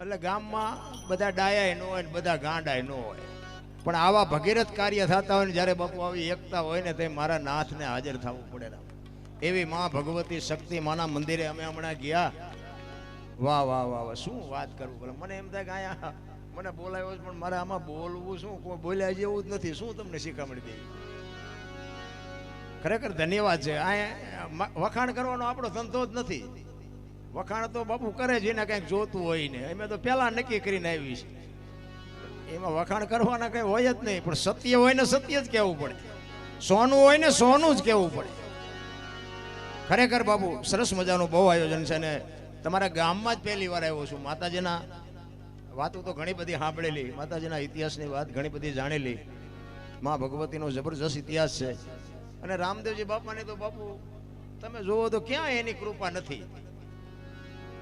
એટલે ગામમાં બધા ડાયા ન હોય ને બધા ગાંડા ન હોય. પણ આવા ભગીરથ કાર્ય થતા હોય ને જ્યારે બાપુ આવી એકતા હોય ને તે મારા નાથને હાજર થવું પડે. એવી માં ભગવતી શક્તિ માના મંદિરે અમે હમણાં ગયા. વાહ વાહ વાહ વાહ, શું વાત કરું બોલે મને એમ થાય કે અહીંયા મને બોલાયો છે, પણ મારે આમાં બોલવું શું? કોઈ બોલ્યા જેવું જ નથી. શું તમને શીખામણી દેવી? ખરેખર ધન્યવાદ છે. અહીંયા વખાણ કરવાનો આપણો ધંધો જ નથી. વખાણ તો બાપુ કરે છે ને કંઈક જોતું હોય ને. અમે તો પહેલા નક્કી કરીને આવી છે. એમાં વખાણ કરવાના કંઈ હોય જ નહીં, પણ સત્ય હોય ને સત્ય જ કહેવું પડે. સોનું હોય ને સોનું જ કહેવું પડે. ખરેખર બાપુ, સરસ મજાનું બહુ આયોજન છે ને. તમારા ગામમાં જ પહેલી વાર આવ્યો છું. માતાજીના વાતો તો ઘણી બધી સાંભળેલી. માતાજીના ઇતિહાસની વાત ઘણી બધી જાણેલી. માં ભગવતીનો જબરજસ્ત ઇતિહાસ છે. અને રામદેવજી બાપાની તો બાપુ, તમે જુઓ તો ક્યાં એની કૃપા નથી.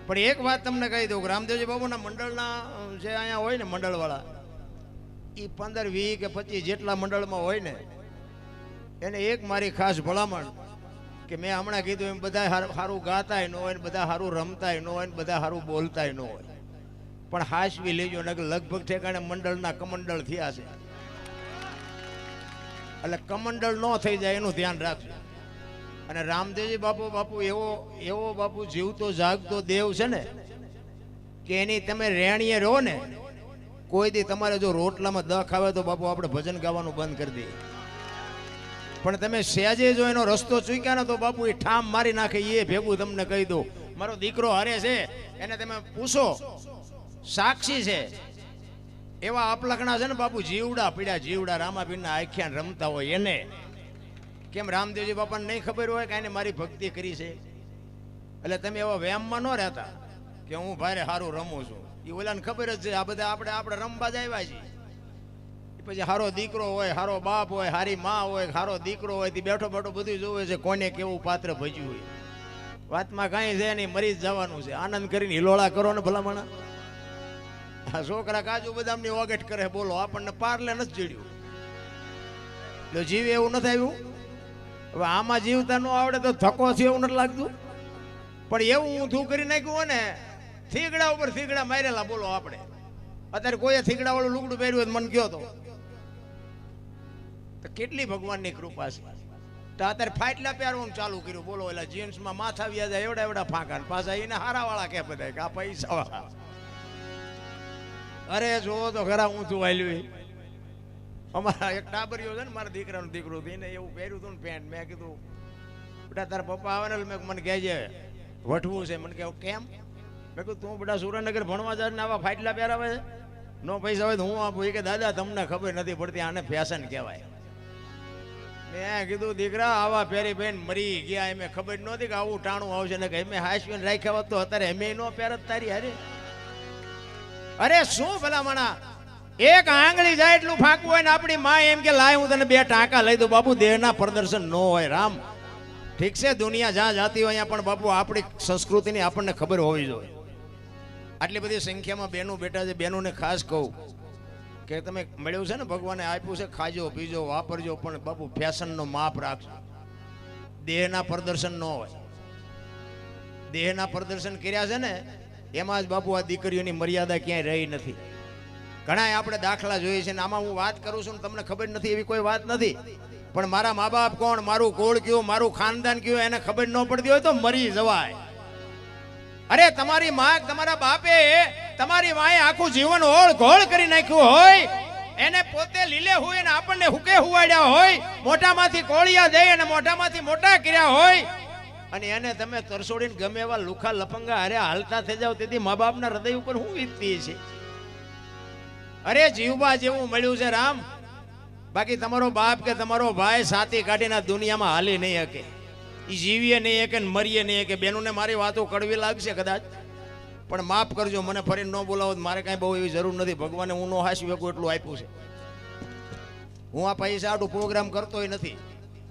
પણ એક વાત તમને કહી દઉં રામદેવજી બાબુના મંડળના જે અહીંયા હોય ને મંડળવાળા એ પંદર, વીસ કે પચીસ જેટલા મંડળમાં હોય ને, એને એક મારી ખાસ ભલામણ કે મેં હમણાં કીધું એમ બધા સારું ગાતાય ન હોય ને બધા સારું રમતાય ન હોય ને બધા સારું બોલતાય ન હોય. પણ હાસવી લેજો ને લગભગ ઠેકાણે મંડળના કમંડળ થયા છે. એટલે કમંડળ ન થઈ જાય એનું ધ્યાન રાખજો. અને રામદેવજી બાપુ બાપુ, એવો એવો બાપુ જીવતો, જાગતો દેવ છે ને, કે એની તમે રેણીએ રહો ને, કોઈ દી તમારે જો રોટલામાં દખ આવે તો બાપુ આપણે ભજન ગાવાનું બંધ કરી દઈએ. પણ તમે સહેજે જો એનો રસ્તો ચૂક્યા ને તો બાપુ એ ઠામ મારી નાખે, એ ભેગું તમને કહી દો મારો દીકરો હારે છે, એને તમે પૂછો, સાક્ષી છે. એવા અપલખણા છે ને બાપુ, જીવડા પીડા, જીવડા રામાપીરના આખ્યાન રમતા હોય એને. કેમ રામદેવજી બાપાને નહીં ખબર હોય કે એને મારી ભક્તિ કરી છે? એટલે તમે એવા વ્યાયામમાં ન રહેતા કે હું ભારે સારું રમું છું. એ ઓલાને ખબર જ છે, આ બધા આપણે આપણે રમવા જ આવ્યા છીએ. પછી હારો દીકરો હોય, હારો બાપ હોય, હારી મા હોય, હારો દીકરો હોય તે બેઠો બેઠો બધું જોવે છે, કોને કેવું પાત્ર ભજ્યું હોય. વાતમાં કાંઈ છે નહીં, મરી જ જવાનું છે. આનંદ કરીને હિલોળા કરો ને ભલામણા. આ છોકરા કાજુ બદામની ઓગેટ કરે, બોલો, આપણને પારલે નથી જોડ્યું એટલે જીવ એવું નથી આવ્યું? હવે આમાં જીવતા ન આવડે તો ધક્કો છે એવું નથી લાગતું. પણ એવું ઊંધું કરી નાખ્યું હોય ને, થીગડા ઉપર થીગડા મારેલા બોલો આપણે. અત્યારે કોઈએ થીગડા વાળું લુગડું પહેર્યું મને કયો તો? કેટલી ભગવાનની કૃપા છે. તો અત્યારે ફાટલા પહેરવાનું ચાલુ કર્યું. બોલો, એટલે જીન્સમાં માથા વ્યા જાય, એવડા એવડા ફાંકા પાછા એને હારા વાળા કે બધા કે આ પૈસા અરે જોવો તો ખરા ઊંધું વાલ્યું અમારા એક ટાબરિયો છે ને, મારા દીકરાનો દીકરો એને એવું પહેર્યું હતું ને પેન્ટ. મેં કીધું, બેટા, તારા પપ્પા આવે ને મેં મને કહેજે વઠવું છે. મને કહે કેમ? મેં કીધું, તું બેટા સુરેન્દ્રનગર ભણવા જાય ને આવા ફાટલા પહેરાવે છે? નો પૈસા હોય તો હું આપું. એ કે, દાદા, તમને ખબર નથી પડતી આને ફેશન કહેવાય. મેં કીધું, દીકરા, આવા પહેરી બેન મરી ગયા એમ ખબર નહોતી કે આવું ટાણું આવશે. ને કે એમે હાઈસ્પીન રાખ્યા હોત તો અત્યારે એમે નો પહેરત તારી હારે. અરે શું ભલામણા? એક આંગળી જાય એટલું ફાંકવું હોય ને આપણી માં એમ કે, લાય, હું તને બે ટાંકા લઈ દઉં. બાપુ, દેહના પ્રદર્શન ન હોય, રામ. ઠીક છે, દુનિયા જ્યાં જાતી હોય પણ બાપુ, આપણી સંસ્કૃતિની આપણને ખબર હોવી જોઈએ. આટલી બધી સંખ્યામાં બેનું બેટા છે, બેનુંને ખાસ કહું કે તમે મળ્યું છે ને, ભગવાને આપ્યું છે, ખાજો, પીજો, વાપરજો, પણ બાપુ, ફેશનનો માપ રાખજો. દેહના પ્રદર્શન ન હોય. દેહના પ્રદર્શન કર્યા છે ને, એમાં જ બાપુ આ દીકરીઓની મર્યાદા ક્યાંય રહી નથી. ઘણા આપણે દાખલા જોઈએ છે ને આમાં હું વાત કરું છું તમને ખબર નથી એવી કોઈ વાત નથી. પણ મારા મા બાપ કોણ, મારું કોળ કયું, મારું ખાનદાન કયું, એને ખબર ન પડતી હોય તો મરી જવાય. અરે તમારી મા, તમારા બાપે તમારી માએ આખું જીવન ઓળ ઘોળ કરી નાખ્યું હોય, એને પોતે લીલે હોય ને આપણને હુકે હુવાડ્યા હોય મોટામાંથી કોળિયા દઈ અને મોઢામાંથી મોટા કર્યા હોય, અને એને તમે તરસોડીને ગમે એવા લુખા લપંગા અરે હાલતા થઈ જાવ તેથી મા બાપના હૃદય ઉપર હું વીતતી છે? અરે જીવબા જેવું મળ્યું છે, રામ. બાકી તમારો બાપ કે તમારો ભાઈ સાથી કાઢીને દુનિયામાં હાલી નહીં શકે. એ જીવીએ નહીં શકે ને મરીએ નહીં શકે. બેનોને મારી વાતો કડવી લાગશે કદાચ. પણ માફ કરજો, મને ફરી ન બોલાવો, મારે કાંઈ બહુ એવી જરૂર નથી. ભગવાને હું નો હાસી શકું એટલું આપ્યું છે. હું આ પૈસા આટલું પ્રોગ્રામ કરતોય નથી.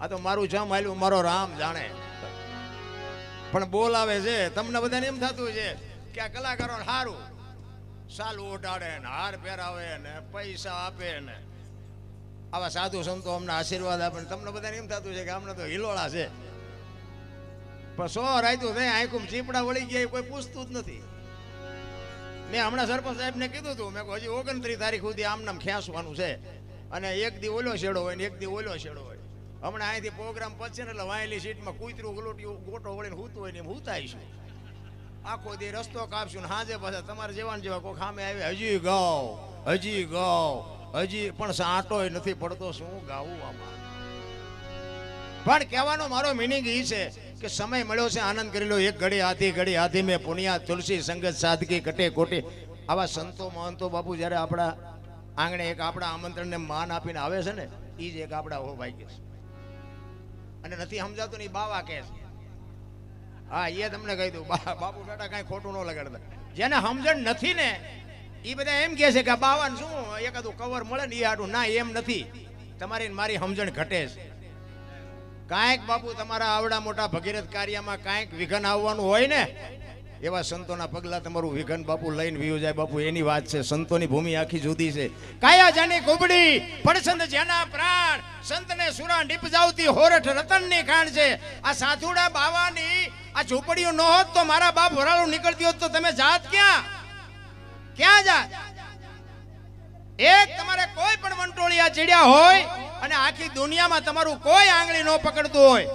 આ તો મારું જમ હાલ્યું મારો રામ જાણે. પણ બોલાવે છે. તમને બધાને એમ થતું છે કે આ કલાકારો સારું સાલું ઉઠાડે ને હાર પહેરાવે ને પૈસા આપે ને. આવા સાધુ સંતો અમને આશીર્વાદ આપે તમને બધાને એમ થતું છે કે અમને તો હિલોળા છે. પણ સો રાયતું થાય, આંખું ચીપડા વળી ગયા, કોઈ પૂછતું જ નથી. મેં હમણાં સરપંચ સાહેબને કીધું હતું મેં હજી ઓગણત્રીસ તારીખ સુધી આમ નામ ખેંચવાનું છે. અને એક દી ઓલો શેડો હોય ને એક દી ઓલો શેડો હોય. હમણાં અહીંથી પ્રોગ્રામ પછી ને એટલે વાયેલી સીટમાં કૂતરું ગલોટિયું ગોટો વળીને હૂતું હોય ને એમ હૂતાઈશું આખો દે રસ્તો કાપશું હાજે પાછા તમારે જેવાને જેવા કોઈ ખામે આવે, હજી ગાવ હજી ગાવ હજી પણ સાંટોય નથી પડતો, શું ગાવું આમાં? પણ કહેવાનો મારો મિનિંગ એ છે કે સમય મળ્યો છે, આનંદ કરી લો, એક ઘડી હાથી ઘડી હાથી મેં પુનિયા તુલસી, સંગત, સાદગી કટે કોટી આવા સંતો મહંતો બાપુ જ્યારે આપણા આંગણે એક આપણા આમંત્રણને માન આપીને આવે છે ને એ જ એક આપણા હો ભાગ્ય છે. અને નથી સમજાતું ને એ બાવા કહે છે. હા, એ તમને કહી દઉં બાપુ ટાટા કાંઈ ખોટું ન લગાડતા. જેને સમજણ નથી ને એ બધા એમ કહે છે કે બાવાને શું, એકાદું કવર મળે ને એ આડું. ના, એમ નથી. તમારી મારી સમજણ ઘટે છે. કાંઈક બાપુ તમારા આવડા મોટા ભગીરથ કાર્યમાં કાંઈક વિઘન આવવાનું હોય ને, એવા સંતોના પગલા તમારું વિઘન બાપુ લઈને વિયો જાય. બાપુ, એની વાત છે, સંતોની ભૂમિ આખી જુદી છે. કાયા જાની કુબડી, પડસંદ જેના પ્રાણ, સંતને સુરા નીપજાવતી હોરઠ રતનની ખાણ છે. આ સાધુડા બાવાની આ ઝૂંપડીઓ ન હોત તો મારા બાપ વરાળો નીકળતી હોત તો તમે જાત ક્યાં? ક્યાં જાત? એક તમારે કોઈ પણ વંટોળિયા ચીડ્યા હોય અને આખી દુનિયામાં તમારું કોઈ આંગળી ન પકડતું હોય.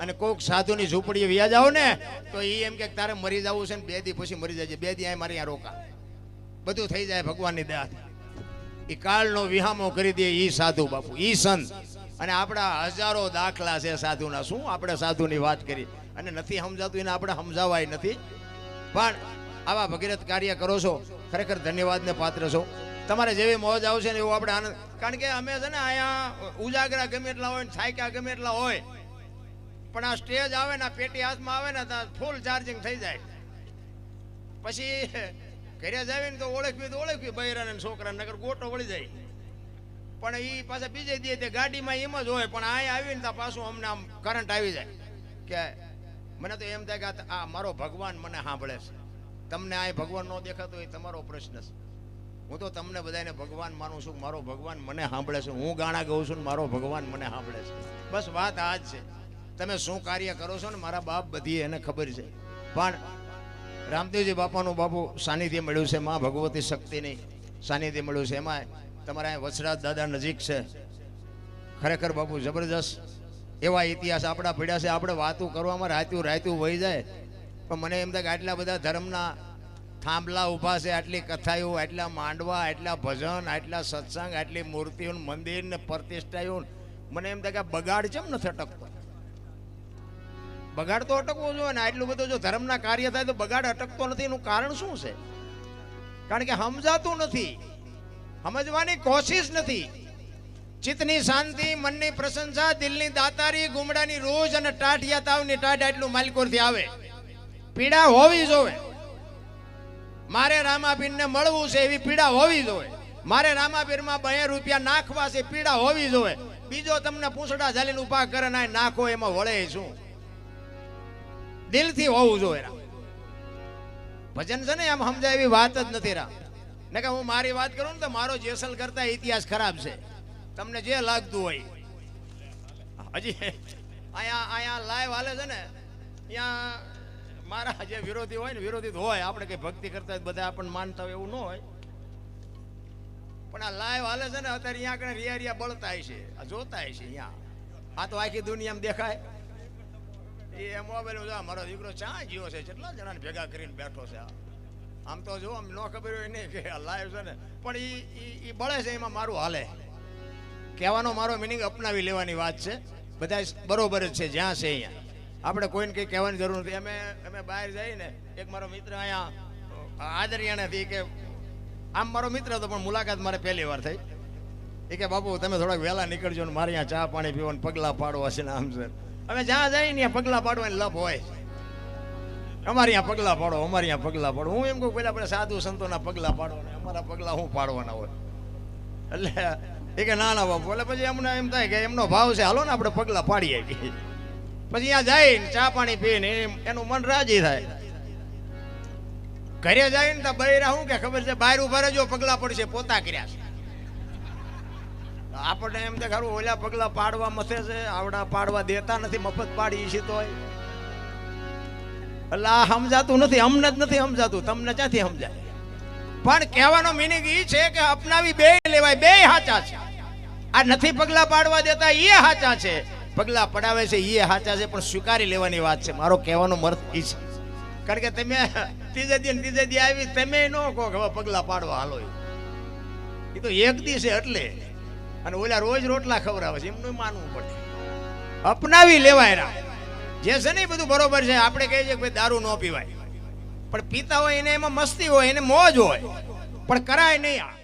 અને કોઈક સાધુની ઝૂંપડી વ્યા જાઓ ને, તો એ એમ કે તારે મરી જવું છે ને બે દી પછી મરી જાય બે દી મારે અહીંયા રોકા. બધું થઈ જાય ભગવાનની દયા એ કાળનો વિહામો કરી દે એ સાધુ બાપુ એ સંત. અને આપણા હજારો દાખલા છે સાધુના. શું આપણે સાધુની વાત કરી અને નથી સમજાતું, એને આપણે સમજાવાય નથી. પણ આવા ભગીરથ કાર્ય કરો છો, ખરેખર ધન્યવાદને પાત્ર છો. તમારે જેવી મોજ આવશે ને એવું આપણે આનંદ. કારણ કે અમે છે ને અહીંયા ઉજાગરા ગમે એટલા હોય ને છાયકા ગમે એટલા હોય, પણ આ સ્ટેજ આવે ને પેટી હાથમાં આવે ને ત્યાં ફૂલ ચાર્જિંગ થઈ જાય. પછી ઘરે જાવીને તો ઓળખવી તો ઓળખવી બૈરાને ને છોકરાને નગર ગોટો વળી જાય. પણ એ પાછા બીજે દે તે ગાડીમાં એમ જ હોય, પણ અહીંયા આવીને ત્યાં પાછું અમને આમ કરંટ આવી જાય. કે મને તો એમ થાય કે આ મારો ભગવાન મને સાંભળે છે. તમને આ ભગવાન ન દેખાતો એ તમારો પ્રશ્ન છે. હું તો તમને બધાને ભગવાન માનું છું, મારો ભગવાન મને સાંભળે છે. હું ગાણા ગાઉં છું મારો ભગવાન મને સાંભળે છે. બસ વાત આ જ છે. તમે શું કાર્ય કરો છો ને મારા બાપ બધી એને ખબર છે. પણ રામદેવજી બાપાનું બાપુ સાનિધ્ય મળ્યું છે, માં ભગવતી શક્તિની સાનિધ્ય મળ્યું છે. એમાં તમારા વસરાજ દાદા નજીક છે. ખરેખર બાપુ જબરજસ્ત એવા ઇતિહાસ આપણા પડ્યા છે, આપણે વાતું કરવામાં રાત્યું રાત્યું વહી જાય. પણ મને એમ થાય કે આટલા બધા ધર્મના થાંભલા ઊભા છે, આટલી કથાઓ, આટલા માંડવા, આટલા ભજન, આટલા સત્સંગ, આટલી મૂર્તિઓ મંદિરને પ્રતિષ્ઠાઓ. મને એમ થાય કે બગાડ કેમ નથી અટકતો? બગાડ તો અટકવો જોઈએ ને, આટલું બધું જો ધર્મના કાર્ય થાય તો બગાડ અટકતો નથી, એનું કારણ શું છે? કારણ કે સમજાતું નથી. સમજવાની કોશિશ નથી. ચિત્તની શાંતિ, મનની પ્રશંસા, દિલની દાતારી, ગુમડાની રોજ અને ટાઢિયા તાવની ટાઢ એટલું માલિકોરથી આવે. પીડા હોવી જોવે. મારે રામાપીરને મળવું છે એવી પીડા હોવી જોવે. મારે રામાપીરમાં બે રૂપિયા નાખવા છે પીડા હોવી જોવે. બીજો તમને પૂંછડા ઝાલીને ઊભા કરે ના નાખો એમાં વળે શું? દિલથી હોવું જોઈએ. ભજન છે ને એમ સમજાય એવી વાત જ નથી રા ને કે હું મારી વાત કરું ને તો મારો જેસલ કરતા ઇતિહાસ ખરાબ છે. તમને જે લાગતું હોય. હજી અહીંયા અહીંયા લાઈવ હાલે છે ને, ત્યાં મારા જે વિરોધી હોય ને, વિરોધી હોય, આપણે કઈ ભક્તિ કરતા હોય બધા આપણને માનતા હોય એવું ન હોય. પણ આ લાઈવ હાલે છે ને, અત્યારે અહીંયા આગળ રિયા રિયા બળતા છે, આ જોતા છે અહીંયા. આ તો આખી દુનિયામાં દેખાય. એ મોબાઈલ જો મારો દીકરો ચા જીવો છે, કેટલા જણાને ભેગા કરીને બેઠો છે આમ તો જો, આમ ન ખબર હોય નહીં કે લાઈવ છે ને. પણ એ બળે છે, એમાં મારું હાલે. કહેવાનો મારો મિનિંગ અપનાવી લેવાની વાત છે. બધા બરોબર જ છે, જ્યાં છે અહીંયા. આપણે કોઈને કંઈ કહેવાની જરૂર નથી. અમે અમે બહાર જઈએ ને એક મારો મિત્ર અહીંયા આદરિયાણાથી કે, આમ મારો મિત્ર હતો, પણ મુલાકાત મારે પહેલી વાર થઈ. એ કે, બાપુ, તમે થોડાક વહેલા નીકળજો ને મારે અહીંયા ચા પાણી પીવાનું, પગલાં પાડવા છે ને આમ છે. અમે જ્યાં જઈએ ને પગલાં પાડવાની લપ હોય. અમારે અહીંયા પગલાં પાડો, અમારે અહીંયા પગલાં પાડો. હું એમ કહું, પહેલાં આપણે સાધુ સંતોના પગલાં પાડો ને અમારા પગલાં હું પાડવાના હોય? એટલે એ કે ના ના, બાપુ. એટલે પછી એમને એમ થાય કે એમનો ભાવ છે, હાલો ને આપણે પગલાં પાડીએ પછી અહીંયા જાય ચા પાણી પીને એનું મન રાજી થાય. ઘરે જાય ને તો બૈરા શું કે ખબર છે, બહાર ઊભા રહેજો, પગલાં પડશે, પોતા કર્યા છે. આપણને એમ તો ખરું ઓલા પગલા પાડવા મથે છે, આવડા પાડવા દેતા નથી, મફત પાડી છે તોય એટલે આ સમજાતું નથી, અમને જ નથી સમજાતું, તમને ક્યાંથી સમજાય? પણ કહેવાનો મિનિંગ એ છે કે અપનાવી બે લેવાય, બે સાચા છે. આ નથી પગલા પાડવા દેતા એ હાચા છે. પગલા પડાવે છે એ હાચા છે, પણ સ્વીકારી લેવાની વાત છે. મારો કહેવાનો મર્થ એ છે. કારણ કે તમે ત્રીજે દી ત્રીજે દી આવી, તમે ન કહો કે હવે પગલા પાડવા હાલો એ તો એક દી છે એટલે. અને ઓલા રોજ રોટલા ખવડાવે છે, એમનું માનવું પડે. અપનાવી લેવાય જે છે ને બધું બરોબર છે, આપણે કહીએ છીએ કે ભાઈ દારૂ ન પીવાય. પણ પીતા હોય એને એમાં મસ્તી હોય, એને મોજ હોય. પણ કરાય નહીં આ.